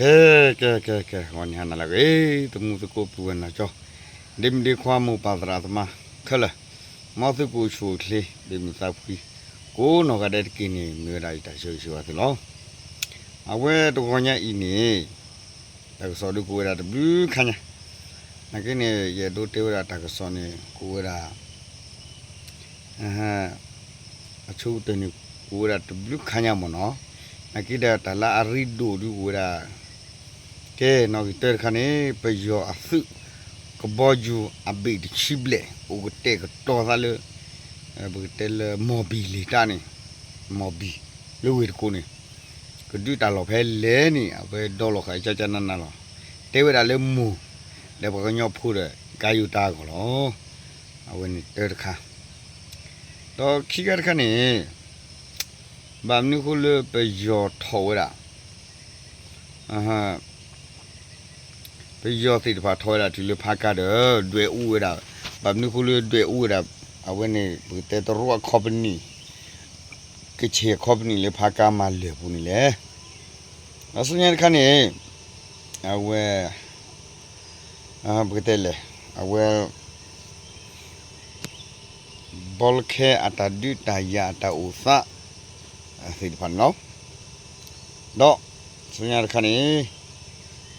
ကဲကဲကဲကဲဟောညာနာလာကေတမှုတကိုပူဝနာကြောဒီမဒီခွာမှုပါဒရာသမခလမောသကိုချိုကလေဒီမသာဖီကိုနောကတဲ့ကိနေမြေလိုက်တာရှိရှိပါသလောအဝဲတော့ညာဤနေဒါဆိုတော့ကိုရတာဘူးခညာနကိနေရဒိုတေဝရတာကစောနေကိုရတာအဟအချို့တနေကိုရတာဘူးခညာမနော် nakida tala arido du wura ke no ter khane pe yo asu ko boju abid chible o go te ko to dale bu tel mobile ta ni mobi lo wi ko ni ko du ta lo phe le ni a be do lo khai cha cha na na lo te wi da le mu le bo ko nyo phu de ga yu ta ko lo a we ni ter kha to khi ga khane ဘာမနုခုလပယောထောရအဟ ပယောသိတဖာထောရဒီလဖာကတော့တွေ့ဥရဘာမနုခုလတွေ့ဥရအဝနေဘူတေတရောခေါပနီကချေခေါပနီလေဖာကမလေဘူးနီလေအစညာခနဲ့အဝဲအဘူတေလေအဝဲဘောလခဲအတာဒူတယာတာဥသ thì phần nó đó số nhà khăn này bà khá để idea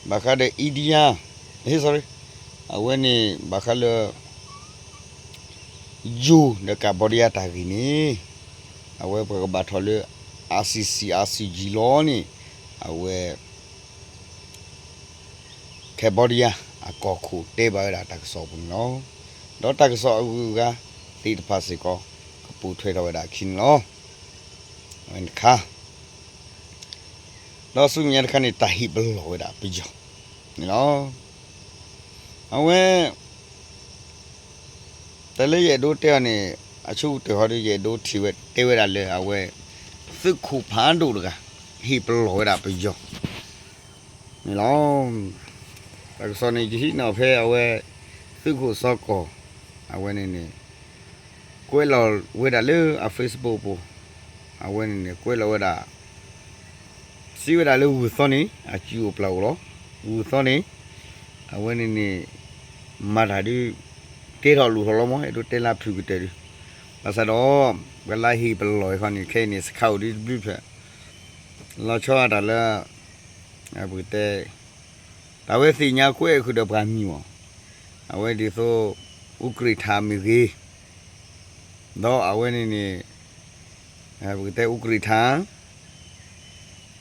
hey sorry à quên nè bà khá là you để cả body ta cái nè à quên bà bà thọ là RCC RCG lo nè à quên cái body à có khu tế bào là ta số bún nó đó ta số ga thì phát sẽ có cái bù thuê đâu đã kinh lo ဝန် ခါတော့စုမြတ်ခဏတဟိဘလောဒါပြကြနော်အဝဲတလေရတို့တဲ့နေအချုတဟောရရတို့ထီဝဲတဲဝဲတာလေအဝဲသုခုဖန်တို့ကဟိဘလောဒါပြကြနော်အဲ့ဆိုနေကြီးနော်ဖဲအဝဲသုခုစောကောအဝဲနေနေကိုယ်လောဝဲတာလေအ Facebook ပို့အဝဲနေနေကွဲလောဝဲတာ စီဝဲတာလေဝူစောနေအချီကိုပလောက်လောဝူစောနေအဝဲနေနေမတာဒီတေတော်လူတော်လောမအဲ့တို့တဲလာဖြူကတဲဒီဘာသာတော့ဝလာဟီပလောခနီခဲနေစခောက်ဒီဘလူဖက်လောချောတာလာအဘူတဲဒါဝဲစီညာကွဲခုတော့ဗာမီမောအဝဲဒီဆိုဥက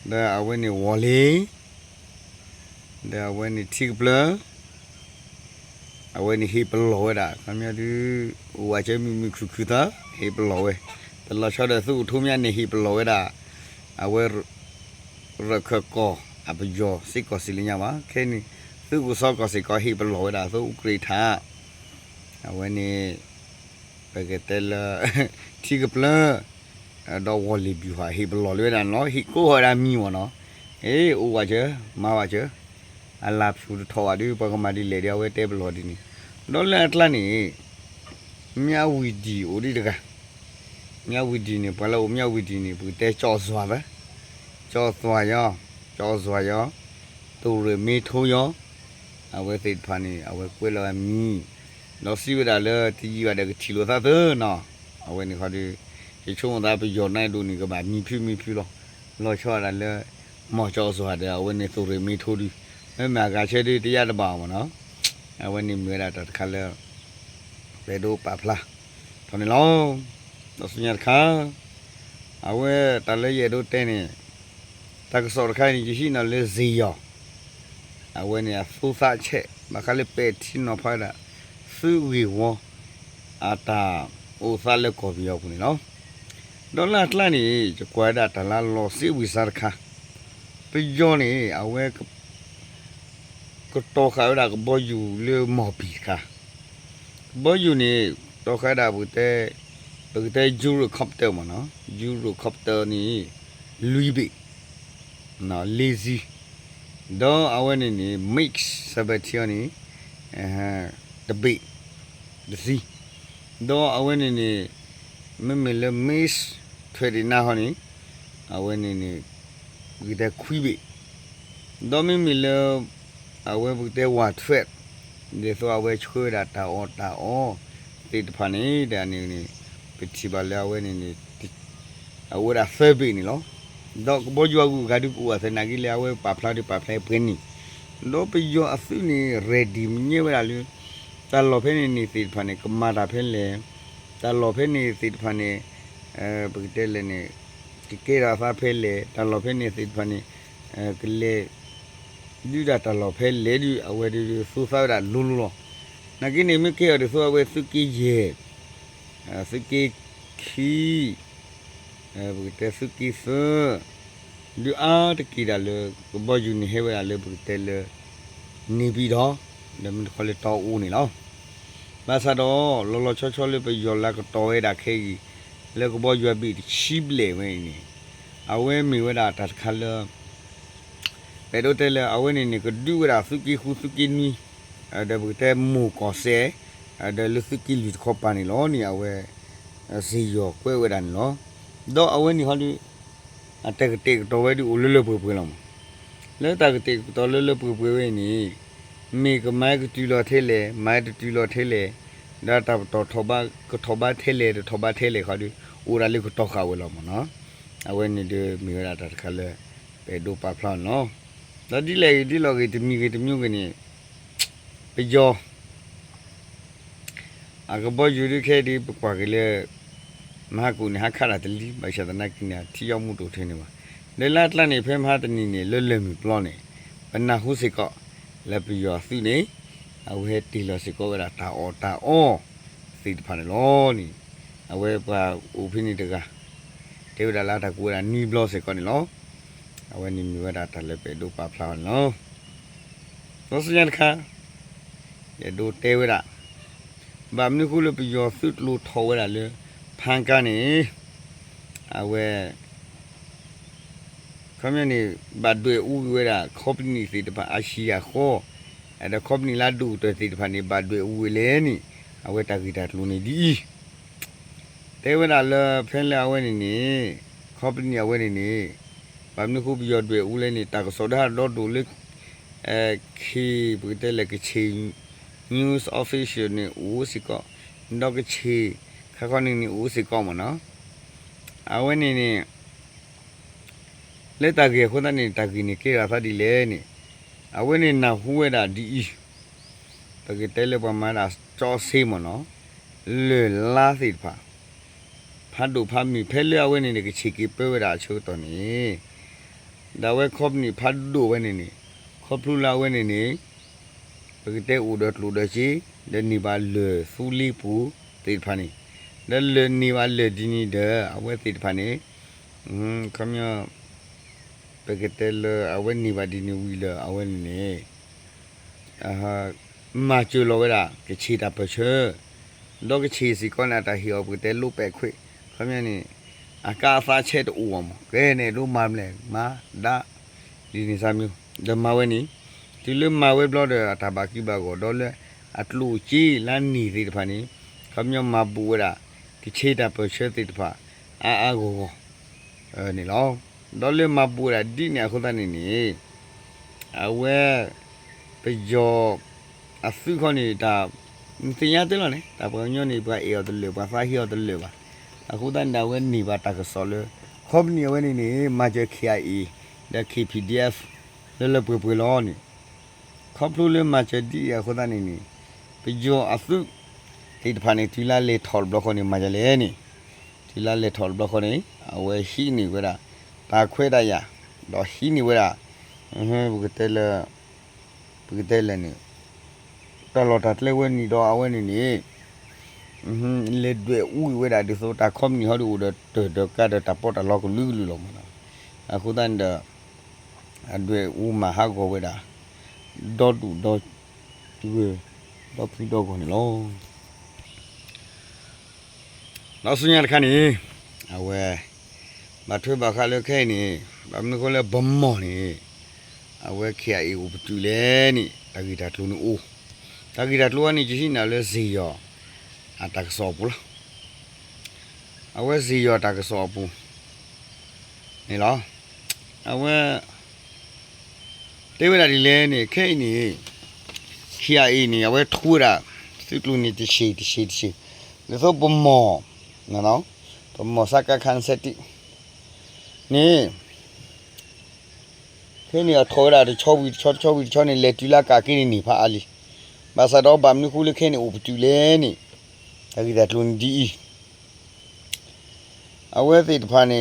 ရိထာမီကြီးတော့အဝဲနေနေအဲဘုတဲ့ဥကရိထာဒါအဝဲနေဝလီဒါအဝဲနေတိပလာအဝဲနေဟိပလောဒါခမရဒီဝါချေမီမီခုခုတာဟိပလောဝဲတလချတဲ့သူထုံးမြနေဟိပလော ဝဲဒါအဝဲရခကောအပယောစိကောစီလညာပါခဲနေသူကစောကောစီကောဟိပလောဝဲဒါသူဥကရိထာအဝဲနေဘဂတဲလာတိကပလာတော့ဝလီဘီဟာဟေဘလော်လွဲတာနော်ဟီကိုဟော်ရာမီဝနော်အေးအိုဝါချေမာဝါချေအလာဖြူထော်အဒီပကမာဒီလေရဝဲတေဘလော်ဒီနီတော့လက်တလနီမြဝီဒီအိုဒီတကမြဝီဒီနေဘလောမြဝီဒီနေဘူးတဲကြော်စွာပဲကြော်စွာရောကြော်စွာရောသူရမေထုံးရောအဝဲသိဖာနေအဝဲကွဲလောမီနော်စီဝဒါလေတီရတဲ့ချီလိုသာသနော်အဝဲနေခါဒီ ဒီချုံသားပြီးယောနိုင်လို့နေကပါမြဖြူမြဖြူတော့လော်ချောတာလဲမော်ချောဆိုတာတဲ့ဝင်းနေသူရမီထိုးဒီမဲမကချဲဒီတရားတပါမနော်အဝင်းနေမြဲတာတခါလဲဘယ်တော့ပါဖလားတော်နေလောတော့စညာခါအဝဲတလဲရတော့တဲနေတကစောခိုင်းကြီးရှိနော်လဲဇီယောအဝဲနေဖူစာချက်မခလေးပဲတီနော်ဖာတာသူဝီဝအာတာအိုစာလက်ကော်ပြီးရောက်နေနော် ဒေါ်လာတလနေကွာဒါတလာလောစီဝီစားခါပြောနေအဝဲကတော့ခါရကဘောယူလေမော်ပီခါဘောယူနေတော့ခါဒါဘူးတဲ့ဘယ်တဲ့ဂျူရိုကော့ပတာမနော်ဂျူရိုကော့ပတာနေလူဘီနော်လေစီတော့အဝဲနေနေ mix စပတီယနေအဲတပိတစီတော့အဝဲနေနေမမေလမေ့စ် 29 honi aweni ni gida kwibe domi milo awe bukte wa twet de so awe chwe da ta o ta o te phani da ni ni pithi bale awe ni ni awe da febe ni lo do boju agu gadu ku ase na gile awe pa phla de pa phla pe ni do pe yo asu ni ready nye wa lu ta lo phe ni ni te phani kamada phe le ta lo phe ni te phani နီလောပယောအစုနေ ready မြဲဝဲလာလူတလောဖဲနေနေတိတဖာနေကမာတာဖဲလေတလောဖဲနေတိတဖာနေအဲဘဂတဲလေနေဒီကေရာဖာဖဲလေတလောဖဲနေတိတဖာနေအဲကလေလူတာတလော်ဖဲလဲဒီအဝဲဒီစူဆောက်တာလူလူလောနကိနေမကေရဆိုအဝဲစုကီယေအစုကီခီအဲဘူတစုကီဖ လူအားတကီဒါလေဘောယူနေဟဲဝဲလေဘူတဲလေနေပြီးတော့လမ်းခေါ်လေတော့ဦးနေလောဘာသာတော့လောလောချောချောလေးပဲယောလာကတော့ရတာခဲကြီးလေကဘောယူပြီးရှိပလေဝဲနေအဝဲမီဝဲတာတခါလော pero te le awen ni ke dura suki khu suki ni ada bu te mu ko se ada lu suki lu ko pa ni lo ni awe si yo kwe we dan lo do awen ni hali ate ke te to we di ulu le pu pu lo le ta ke te to le le pu pu we ni mi ke mai ke tu lo the le mai tu lo the le da ta to tho ba ko tho ba the le tho ba the le kha di ura le ko to kha we lo mo no awen ni de mi ra ta kha le pe do pa plan no တော့ဒီလေဒီလောကေတမီကေတမျိုးကနေပကြောအကဘောယူရခဲဒီပကွာကလေးမဟာကူနေဟာခရတလီမရှာတနာကိနာထီရောက်မှုတို့ထင်းနေပါလေလတ်လနေဖဲမဟာတနီနေလွတ်လွတ်မီပလောနေဘနာဟုစိကောလက်ပယောသုနေ အဝဲတီလောစိကောကရာတာအောတာအောစိတဖာနေလောနီအဝဲပါဦးဖိနေတကတေဝဒလာတာကူရာနီဘလောစိကောနေလော awe ni mi wada ta le pe do pa pla no no su yan kha ye do te wada ba mi ku le pi yo su lu tho wada le phan ka ni awe ခမနီဘတ်တွေဦးဝဲတာကော်ပနီစီတပါအရှိယာခေါ်အဲ့ဒါကော်ပနီလာဒူတဲ့စီတပါနေဘတ်တွေဦးဝဲလဲနီအဝဲတာဂီတာလူနေဒီတဲဝဲတာလဖဲလာ ဝဲနေနေကော်ပနီအဝဲနေနေဘာမခုပြီးရတွေ့ဦးလဲနေတာကစောဒါတော့ဒူလက်အဲခီဘုတဲလက်ချီ news official နေဦးစီကတော့ကချီခါခနေနေဦးစီကောမနော်အဝဲနေနေလက်တကေခုနနေတကီနေကေရာဖဒီလဲနေအဝဲနေနာဟူဝဲတာဒီတကေ တဲလေပမာတာကြောဆေးမနော်လေလာစီဖာဖတ်တို့ဖတ်မိဖဲလျဝဲနေနေကချီကေပဲဝဲတာချိုးတော်နေဒါဝဲခေါပနီဖတ်ဒိုဝဲနေနေခေါပလူလာဝဲနေနေပကတဲ့ဦးတော့လူတော့ချီဒနီပါလေဖူလီပူတေဖာနေဒလနီပါလေဒီနီဒအဝဲတေဖာနေဟွန်းခမယ ပကတဲ့လအဝဲနီပါဒီနီဝီလအဝဲနေအာဟာမာချူလောဝဲတာကချီတာပချေလောကချီစီကောနာတာဟီယောပကတဲ့လုပဲခွေခမယနေအကာဖာချက်တူဝမကဲနေလို့မမလဲမာဒါဒီနေစာမျိုးဒမဝဲနီဒီလိုမဝဲဘလော့ဒတာဘာကိဘာကိုတော့လေအတလူချီလန်နီဒီတဖာနီခမညမပူဝရာဒီချေတာပချက်တိတဖာအာအာကိုအဲနေလော တော့လေမပူရာဒီနေခုတနေနေအဝဲပယောအဖူခနေတာတင်ရတယ်လို့နေတာပညောနေပါအေရတယ်လေပါဖာဟီရတယ်လေပါအခုတန်ဒါဝဲနေပါတကစောလေခေါပနီဝဲနေနေမာဂျခီအိုင်ဒါ KPDF လဲလဲပွေပွေလောနေခေါပလူလေမာဂျဒီအခုတန်နေနေပကြောအစုဒီတဖာနေတီလာလေထော်ဘလော့ခနေမာဂျလေနေတီလာလေထော်ဘလော့ခနေအဝဲရှိနေကြတာ ပါခွဲတရတော့ရှိနေဝဲတာဟမ်ဘုကတဲလဘုကတဲလနေတော်တော်တလဲဝဲနေတော့အဝဲနေနေလေတွေဦးဝဲတာဒီဆိုတာခွန်နီဟောဒူဒတကဒတပေါ်တလောက်လူလူလောမနာအခုတန်ဒအတွေဦးမဟာကိုဝဲတာဒေါ်တူဒေါ်ဒီဝဲဒေါ်ပီဒေါ်ကိုနေလောနောက်စညာတခါနေအဝဲ မထွေးပါခါလခဲနေဘာမကိုလဲဘမောနေအဝဲခရအေဦးပတူလဲနိတဂီတာတလူနူတဂီတာတလူကနိကြည့်နာလဲဇီယော ataksopu la awe si yo ataksopu ni lo awe တေဝရာဒီလဲနေခဲနေခီယာအင်းနေအဝဲထူရာစစ်လူနေတရှိတရှိတရှိလေဆိုဘမောနော်နော်ဘမောစကခန်စတိ နေခဲနေအထောရာတချောဝီချောချောဝီချောနေလေတူလာကာကိနေနေဖာအလီဘာသာတော့ဗမ်နုခုလခဲနေဥပတူလဲနေအဲ့ဒီ dat လွန်ဒီအဝဲသိတဖာနေ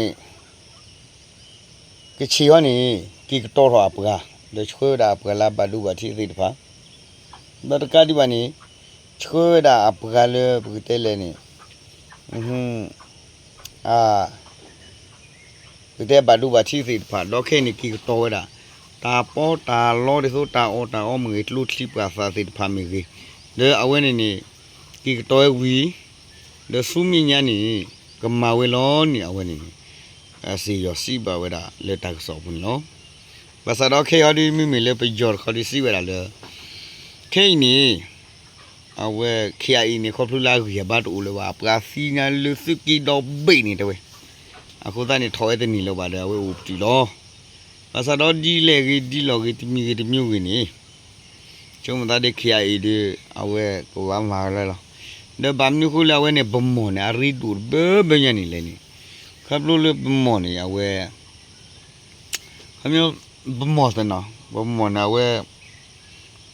ကချီယောနေကိကတော်ရအပကား de chhuda apgala badu bathi ri dpha da ka di bani chhuda apgala butele ni mhm a bute badu bathi ri dpha lo khe ni ki to da ta po ta lo de so ta o ta o mwe tlu tli pa sa ri dpha mi ri de awe ni ni ki to wi de su mi nya ni kama we lo ni awe ni a si yo si ba we da le ta so bun lo ဘာသာတော့ခေရဒီမိမိလေပကြော်ခဒီစီဝရလေခေနီအဝဲခေအီနီခေါပလူလာရဘတ်ဦးလဝပရာစီနာလူစကီတော့ဘေးနေတယ် အခုတန်းထော်ရတဲ့နီလောပါလေအဝဲဦးတီလောဘာသာတော့ဒီလေကြီးဒီလောကြီးတမီကြီးတမျိုးကြီးနေကျုံမသားတဲ့ခေအီဒီအဝဲကိုဝမ်းမာလဲလောဒါဗမ်နုခုလာဝဲနေဘမွန်အရီဒူဘေဘညနီလေနီခပ်လို့လေဘမွန်နေအဝဲအမျိုး bmo ta no bmo na we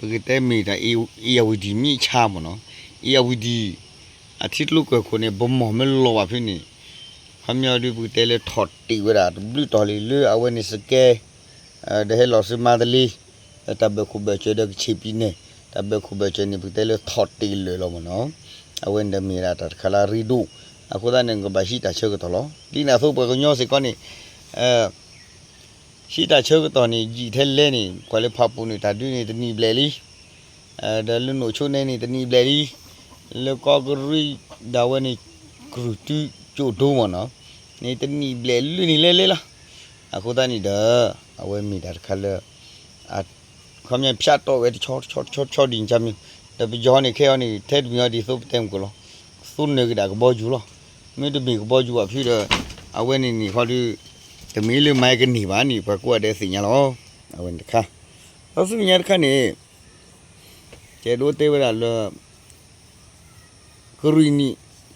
pagite mi ta i i widi mi cha mo no i widi a thit lu ko ko ne bmo me lo wa phi ni khamya di bu te le thot ti we da blu to le le a we ni se ke de he lo se ma de li ta be khu be che de chi pi ne ta be khu be che ni bu te le thot ti le lo mo no a we de mi ra ta khala ri du a ko da ne ko ba shi ta che ko to lo di na so pe ko nyo se ko ni eh ရှိတာချုပ်တော်နေကြည်ထဲလဲနေခွဲလေဖပူနေတာဒူနေတနီပလေလီအဲဒါလူနိုချုံနေနေတနီပလေလီလေကောဂရီဒါဝနေဂရူတူကျိုဒုံမနော် နေတနီပလေလူနေလဲလဲလားအခုတန်းနေတော့အဝဲမိတာခါလဲအခမဖြတ်တော့ဝဲချောချောချောချော din ချမ်းတပကြောနေခဲောနေထဲမြောဒီသုတ်တဲမ်ကိုလောသုနေကဒါကဘောဂျူလောမေတ္တမီကဘောဂျူအဖြစ်တော့အဝဲနေနေခေါ်ဒီတမီးလေးမိုက်ကနေပါနေဘကွက်တဲ့စင်ညာလောအဝင်တခါတော့စင်ညာတခါနေကျဲတို့တေဝရလောကရီနီ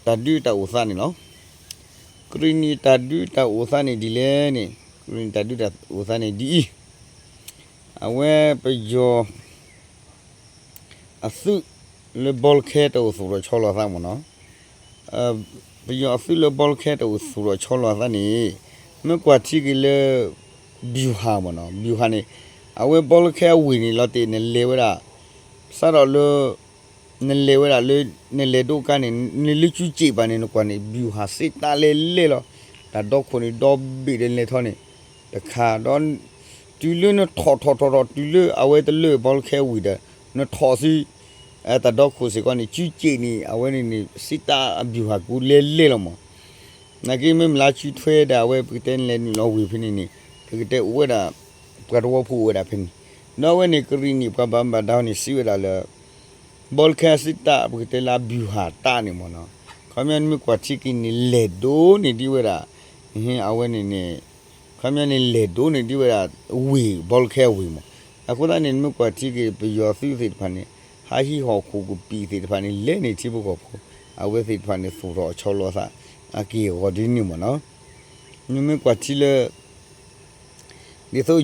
တဒူတာဥစားနေနော် ကရီနီတဒူတာဥစားနေဒီလေနေကရီနီတဒူတာဥစားနေဒီအဝဲပယောအစုလေဘောခဲတောဆိုတော့ချောလာသားမနော်အပယောအစုလေဘောခဲတောဆိုတော့ချောလာသားနေမကွာချီကလေဘီဟာမနော်ဘီဟာနေအဝဲဘောလခဲဝီနေလော်တေနေလေဝရာစတော့လ နေလေဝရာလေနေလေဒုကနေနေလူချူချီပါနေကွာနေဘီဟာစစ်တာလေလေလောဒါတော့ခုန်တော့ဘီလေထောနေတခါတော့တူလနထော်ထော်ထော်တူလအဝဲတလေဘောလခဲဝီတဲ့နထော်စီအဲ့တတော့ခုစီကနေချူချီနေအဝဲနေစစ်တာဘီဟာကူလေလေလောမ na ke me mla chi thwe da we piten le ni lo wi phini ni ke te we da ka ro phu we da phini no we ni kri ni pa ba ba da ni si we da le bol kha sit ta bu te la bu ha ta ni mo no khamyan mi kwa chi ki ni le do ni di we da hin a we ni ni khamyan ni le do ni di we da we bol kha we mo အခုတည်းနေမြကွာတိကေပယောစီစီတဖာနေဟာဟီဟောခုကိုပီစီတဖာနေလဲနေချိဖို့ကိုအဝဲစီတဖာနေဆိုတော့ချောလောစားအကီဝဒီနီမနော်ညမကွာချီလေဒီဆို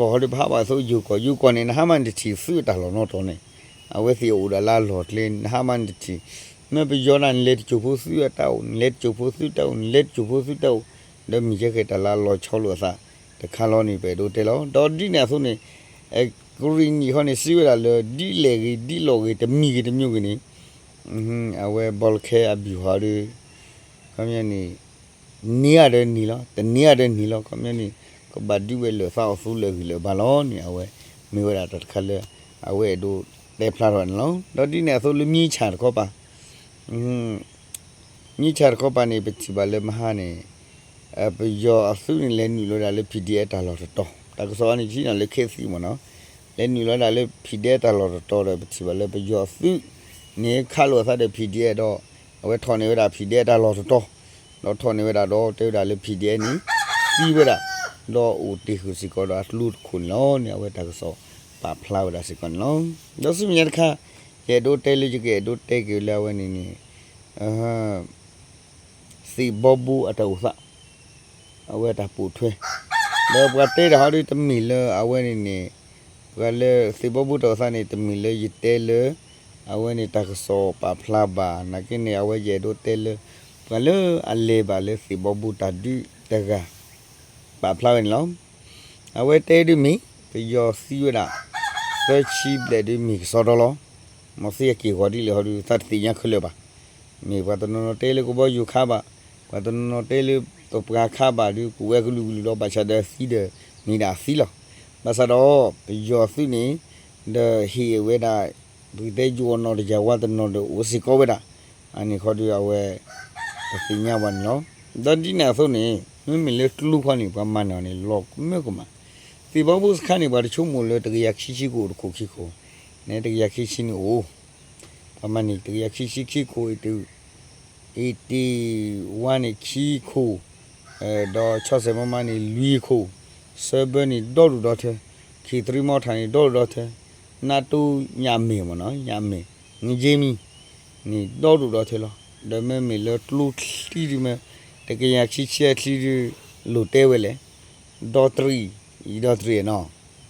ဂျူကောနေဂျူကောတာကောကာဟိတာပါကြီးပါဒါကောဟိဘာပါဆိုဂျူကောဂျူကောနေနဟမန်တီဖူတာလောနော်တော့နေအဝဲစီအိုဒါလာလော်တလင်းနဟမန်တီမပယောနန်လက်ဂျူဖူဆူတောင်းလက်ဂျူဖူဆူတောင်းလက်ဂျူဖူဆူတောင်းဒါမြကြကေတလာလောချောလို့စားတခါလောနေပဲတို့တဲလောတော်ဒီနေဆိုနေအဲဂရီနီဟောနေစီဝလာလောဒီလေကြီးဒီလောကြီးတမီကြီးတမျိုးကြီးနေอืมအဝဲဘောလ်ခဲအဘီဟာရီကမြနီနီရတဲ့နီလောတနီရတဲ့နီလောကမြနီ ကဘဒူဝဲလောဆောက်ဆူလေလေဘာလောနီအဝဲမေဝရတခလဲအဝဲတို့လေဖလာရောနော်တော့ဒီနေဆိုလူမြီချာကောပါอืมမြီချာကောပါနေပချီပါလေမဟာနေအပယောအဆုနေလဲနီလောဒါလေ PDF တာလောတော့တကစောနေကြီးနလေခေစီမနော်လဲနီလောဒါလေ PDF တာလောတော့တယ်ပချီပါလေပယောအဆုနေခါလို့သတဲ့ PDF တော့အဝဲထော်နေဝတာ PDF တာလောတော့တော့ထော်နေဝတာတော့တေဝတာလေ PDF နီစီဝဒ လောဦးတီခုစီကောတော့လူခုလောနေဝဲတာဆောပါဖလာဝဒစီကောလောတော့စမြရခါရဲ့ဒိုတဲလူကြီးကဒိုတဲကလာဝနေနေအာစီဘဘူအတောသအဝဲတာပူထွဲလောဘကတဲတာဟာဒီတမီလအဝဲနေနေဘကလေစီဘဘူတော့စနေတမီလရတဲလေ awe ni takso pa flaba na kini awe je do tel kalau ale bale si bobu tadi daga pa flaba ni lo awe te di mi pe yo si wada so chi ble di mi so do lo mo si ki ho di le ho di sat ti nya khlo ba mi pa to no te le ko bo yu kha ba pa to no te le to pra kha ba di ku we ku lu lu lo ba cha de si de mi da si lo ba sa do pe yo si ni the he we da ဒီတဲ့ဂျူနော်တကြဝတ်နော်ဝစီကောဝဒအနိခေါ်ဒီအဝဲပညာဝန်နော်ဒဒီနာဆိုနေ မမလေတူခဏိပမနနေလောကမေကမဒီဘဘုစခဏိဘာချုံမလေတကရခိရှိကိုခုခိကိုနေတကရခိရှိနိုပမနိတကရခိရှိခိကိုတူ81နိခိကိုအဲတော့60မမနိလူခို7နိဒေါ်လူတော့တဲ့ခိ3မောထိုင်ဒေါ်လူတော့တဲ့ na tu nhà mì mà nó nhà mì như dê mi ni đâu đủ đó thế lo để mẹ mì lo lu đi đi mẹ để cái nhà chi chi chi đi lu tê về lẽ đó tri ý đó tri nó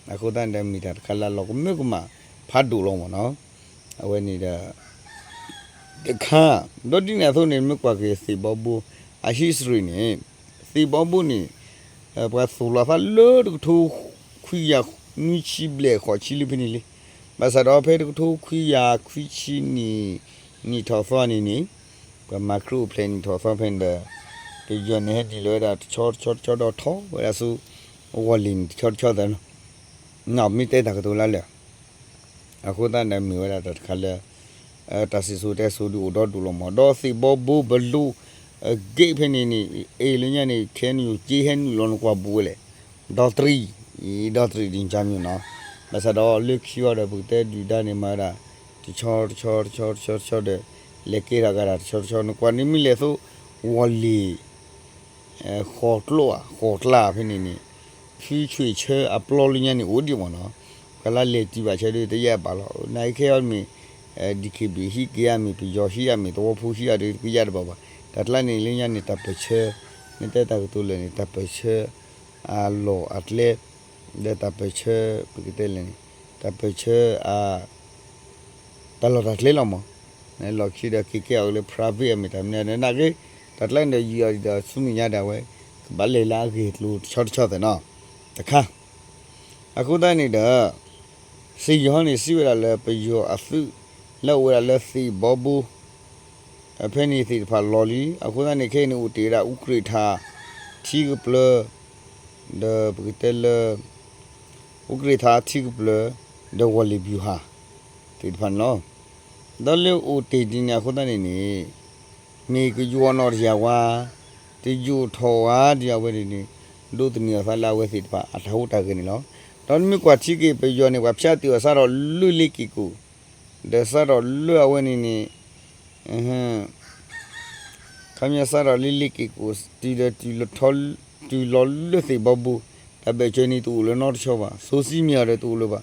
à cô ta đem mì thật khá là lo cũng mấy cũng mà phát đủ luôn mà nó à quên đi đó cái kha đó đi nè thôi nên mới qua cái si bao bu à hi sri nè si bao bu nè à qua số là phát lơ được thu khuya ni chi ble khó chi li bên này မဆတော့ဖေတခုခွီယာခွီချီနီနီထောဖောနီနီကမခရုပလန်ထောဖောဖန်ဒ ဒီယနေဒီလောဒါချောချောချောတော့ထောဝရဆူဝလင်ချောချောတဲ့နော်မိတဲ့တကတူလာလေအခုတန်းနေမြဝရတခါလေအဲတစီဆူတဲ့ဆူဒူတော့ဒူလောမတော့စီဘောဘူဘလူဂိတ်ဖနေနီအေလင်းညနေခဲနီကိုကြီးဟဲနီလောကွာဘူးလေဒေါ်3ဤဒေါ် 3din ချမ်းမျိုးနော်မစတော့လုခီရတဲ့ဘူတဲ့ဒီဒနေမာရာဒီချောချောချောချောချောတဲ့လက်ကေရာကရာချောချောနကွာနိမီလေဆိုဝလီအဲ ခေါ်တလို့ခေါ်တလာဖိနေနေဖီချွေချဲအပလောလင်းညနေဦးဒီမနော်ကလာလေတီပါချဲတဲ့တရက်ပါလို့နိုင်ခဲရမီအဲဒီကေဘီဟီကရမီပီယောရှိရမီတော့ဖူရှိရတဲ့ကြရတဲ့ပါပါတတ်လာနေလင်းညနေတပ်ပချဲနေတဲ့တကတူလည်းနေတပ်ပချဲအလောအတလေ de tapeche pikitele tapeche a talo tatle lo mo ne lo khi da ki ke ole pravi mi tam ne na ke tatla ne yi da sumi nya da we ba le la ke lu chot chot de no ta kha အခုတန်းနေတာစီယောနေစီဝရလဲပယောအစုလောက်ဝရလဲစီဘောဘူးအဖဲနေစီဖာလော်လီအခုတန်းနေခဲနေဦးတေရာဥခရထာချီကပလဒပကတဲလ ugrita thikple de wali byu ha ti phan no dole o te din ya khoda ne ni me ku yu no ya wa ti yu tho wa dia we ni do tni sa la we si pa a thau ta ke ni lo don mi kwa chi ke pe yo ne kwa phya ti wa sa ro lu li ki ku de sa ro lu a we ni ni eh ခမရစားရလီလီကီကိုတီလတီလထော်တီလော်လစီဘဘူတပချနီတူလနော်ချောပါဆိုစီမြရတဲ့တူလို့ပါ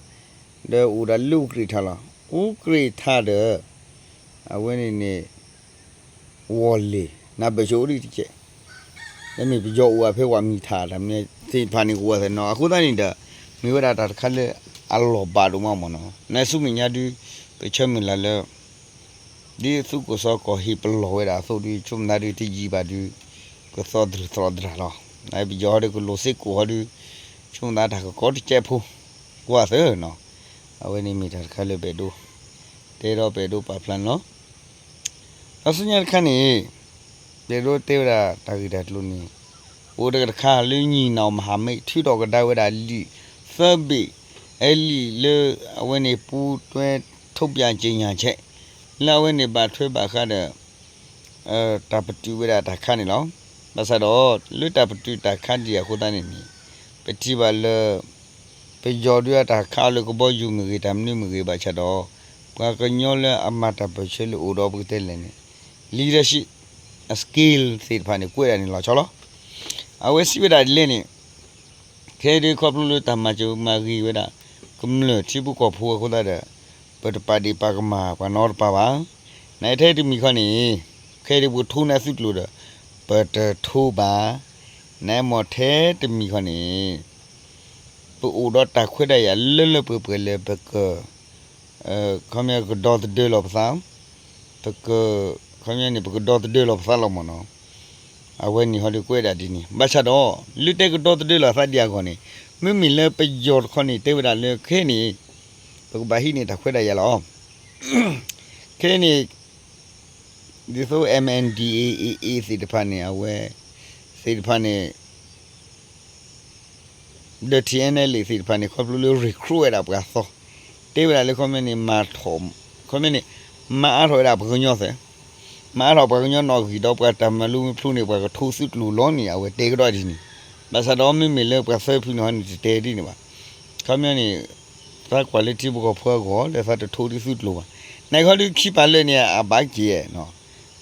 တဲ့ဦးဒါလူခရီထားလားဦးခရီထားတဲ့အဝင်းနေနေ ဝေါ်လီနဘချိုရီတိကျအဲ့မီပြောဦးအဖေဝမီထားတယ်မြေသိဖာနေကိုရတယ်နော်အခုတန်းနေတာမိဝရတာခက်လေအလောပါတော့မမနော်နေစုမညာဒီပချမလာလေဒီစုကိုစောကိုဟိပလောဝဲတာဆိုဒီချုံနာဒီတီကြီးပါဒီကိုစောဒရသောဒရလောနိုင်ပြောရကိုလိုစစ်ကိုဟောဒီ chúng ta đã có đi chép phu qua thế nó ở bên này mình thật khai lên bể đu thế đó bể đu bà plan nó nó sinh nhật khăn này bể đu tiêu là ta ghi đặt luôn nè ô được khá lưu nhì nào mà hàm ấy thứ đó cái đau đã lì sơ bị ấy lì lơ ở bên này pu tuê thúc nhà chơi nhà chạy là bên này bà thuê bà khá được ờ ta bắt tu với ta khăn này nó bà sao đó lưỡi ta bắt tu ta khăn gì ở khu ta này nè ပတိပါလပေကျော်ရတာခါလကဘောယူငေတမ်နိမငေပါချတော့ကွာကညောလအမတာပချေလူတော်ပုတဲလည်းနေ leadership skill စိတ်ဖာနေကိုရနေလားချောလားအဝဲစီဝဒါလဲနေခဲဒီခေါပလူတမချူမာဂီဝဒါကမ္လချိပုကောဖိုခိုဒါတဲ့ပတပါဒီပါကမာပနောပါပါနိုင်ထဲတမီခနီခဲဒီဘူထုံးနေစုလို့တဲ့ပတထိုးပါနဲမော်ထဲတမီခနီပူတော့တခွေတဲ့ရလလပပလေပကအဲခမရကတော့ဒေလောပစံပက ခမရနေပကတော့ဒေလောပစလောမနော်အဝဲနီဟောဒီကွဲတာဒီနီဘာချတော့လူတက်ကတော့တည်းလာဖတ်ရခေါနေမမီလဲပကြောခေါနေတေဝဒလဲခဲနေဘဘာဟိနေတာခွဲတာရလောခဲနေဒီဆို MNDAA စီတဖာနေအဝဲစီတဖာနေ the TNL စီတဖာနေခေါပလူ recruit ရတာပကသောတေဝဒလဲခေါမနေမာထုံခေါမနေမာအားထော်ရဘကညောစေ မာတော့ပကညောနော်ဂီတော့ပကတမလူဖလူနေပကထိုးစုလူလောနေရဝဲတေကတော့ဒီနီမဆတော်မီမီလဲပကဖဲဖလူနော်နေတေဒီနေပါခမနီသာ quality ဘကဖောကောလဲဖတ်ထိုးဒီစုလူပါနိုင်ခေါ်လူခိပါလဲနေအဘကြီးရဲ့နော်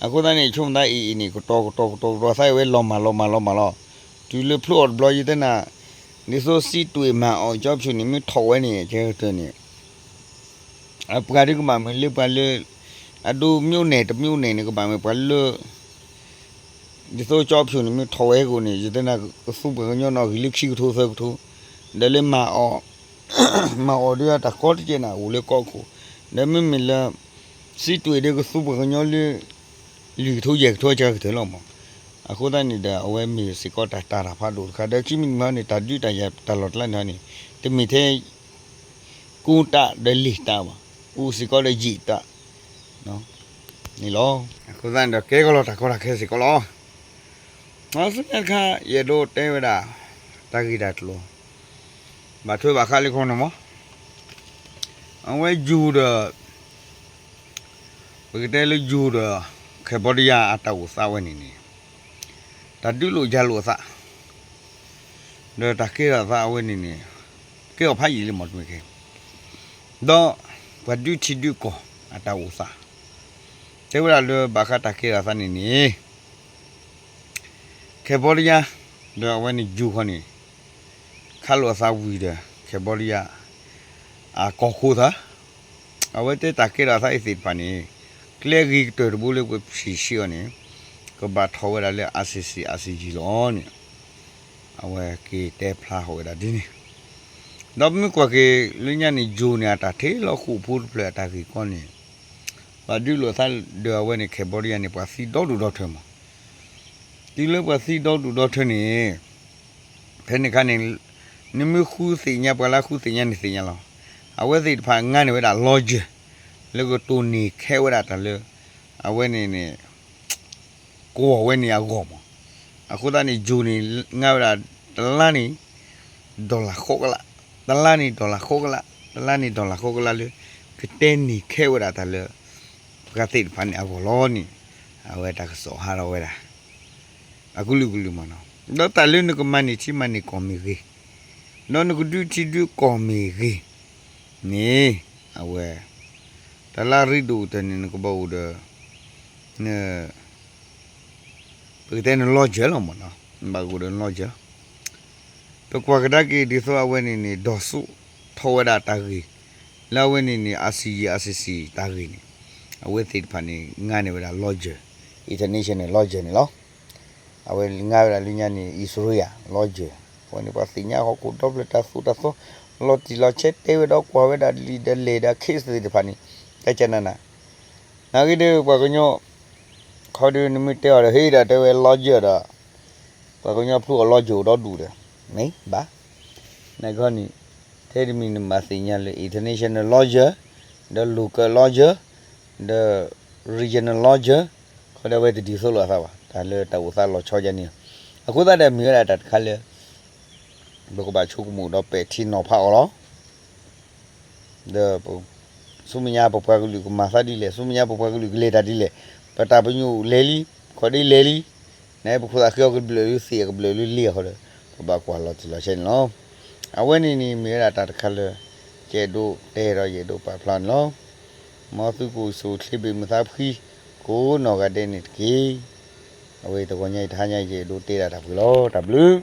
အခုတန်းနေချုံတိုင်းအီအီနေကတော့ကတော့တော့ဆိုင်ဝဲလောမာလောမာလောမာလောဒီလေဖလော့ဘလော့ရတဲ့နာနေဆိုစီတွေမှအောင် job ရှင်နေမထော်ဝဲနေရဲ့ကျဲတဲ့နေအပကရီကမှမလေးပါလေး အတူမြို့နယ်တစ်မြို့နယ်နဲ့ကပါမယ်ဘာလို့ဒီဆိုကြောဖြူနေမြို့ထော်ဝဲကိုနေရတဲ့နာစုပကညောနော်ဂိလိခိထိုးဆဲထိုးတယ်လေမာအောမာအော်ဒီတာကော့တကျနာဦးလေကော့ခုဒါမမလာစီတွေ့တဲ့ကစုပကညောလေလီထိုးရထိုးကြတယ်လို့မအခုတန်းနေတာအဝဲမီစီကောတာတာဖာဒိုခါတဲ့ချိမီမနေတာဒီတရတလော်တလန်နေတမီသေးကူတာဒလီတာပါဦးစီကောလေဂျီတာ နော်นี่လောအခုစံတော့ကဲကလောတာခေါ်တာခဲစီကလောငါစနခရေတော့တဲဝဒတာဂီဒါတလောမထွေးပါခါလေးခေါ်နော်မအဝဲဂျူဒဘယ်တဲလူဂျူဒခေဘော်ဒီယာအတောက်စားဝဲနေနေတတူလို့ကြလို့စားတော့တကေရစားဝဲနေနေကဲဖားရီလေးမတွေ့ခဲတော့ဘဒူချီဒူကိုအတောက်စား thế bây giờ bà ta kia là sao này nè Cambodia lo when you honey khalo sa wi de Cambodia à có khu thá à vậy thế ta kia là sao ít pa nè clear gi to bu le ko phi shi nè ko ba thaw ra le ACC ACG lo nè à vậy ki te phla ho da di nè တော့မြကွာကေလင်းညနေဂျိုနေတာထေလောက်ခုဖို့ပလက်တာကြီးကောနေ ဘာဒူလိုဆာဒေဝဲနေခေဘော်ရီယာနေပွားစီတော့ဒူတော့ထွဲမှာဒီလိုပွားစီတော့ဒူတော့ထွဲနေဖဲနေခါနေနမခုစီညာပလာခုစီညာနေစီညာလောအဝဲစီတဖာငန်းနေဝဲတာလောဂျလေကိုတူနေခဲဝဲတာတလေအဝဲနေနေကိုဝဲနေအကောမအခုတည်းဂျူနေငါဝဲတာတလန်းနေဒေါ်လာခိုကလာတလန်းနေဒေါ်လာခိုကလာတလန်းနေဒေါ်လာခိုကလာလေကတဲနေခဲဝဲတာတလေ kati pan avoloni awe ta so hara wera agulu gulu mano do ta le no mani chi mani komi ge no no du chi du komi ge ni awe ta la ri du ta ni no ko ba u de ne pe te no lo je lo mano ba gu de lo je to kwa ga ki di so awe ni ni do su tho da ta ge la we ni ni asi asi ta ge ni အဝဲသိဖာနေငါနေဝလာ lodger international lodger နေလောအဝဲငါဝလာလူညာနေ israel lodger ဝန်ဒီပါစညာဟောကိုတော့လက်တာဖူတာဆိုလော်တီလော်ချက်တေဝတော့ကွာဝဲတာလီဒလေဒါခေစ်ဒီဖာနေတချနနာနာဂီဒေပကညောခေါ်ဒီနမီတဲရဟေးတာတဲဝဲ lodger တာပကညောဖလူ lodger တော့ဒူတယ်နေဘာနေခေါနီ thế thì mình mà xí nhà là international lodger the local lodger the regional lodger ခေါ်တဲ့ဝဲတဒီဆိုလို့သာပါဒါလေတဝစားလို့ချောကြနေအခုတည်းမြေရတာခါလေဘကဘာချုကမှုတော့ပဲတီနော်ဖာအော်လော the စုမညာပပကလူကမဆာဒီလေစုမညာပပကလူကလေတာဒီလေပတာပညူလေလီခေါ်ဒီလေလီနဲပခုသာခေောကဘလူစီကဘလူလီခေါ်တယ်ဘာကွာလို့တလာချင်းလောအဝဲနေနေမြေရတာတခါလေကျဲတို့တဲတော့ရေတို့ပါဖလန်လော မောသူကိုဆိုခလိပေမသာဖီကိုနော်ကတဲ့နေကေအဝေးတကောညိုက်ထားညိုက်ကြီးတို့တေးတာဒါဘလို့ဒါဘလူး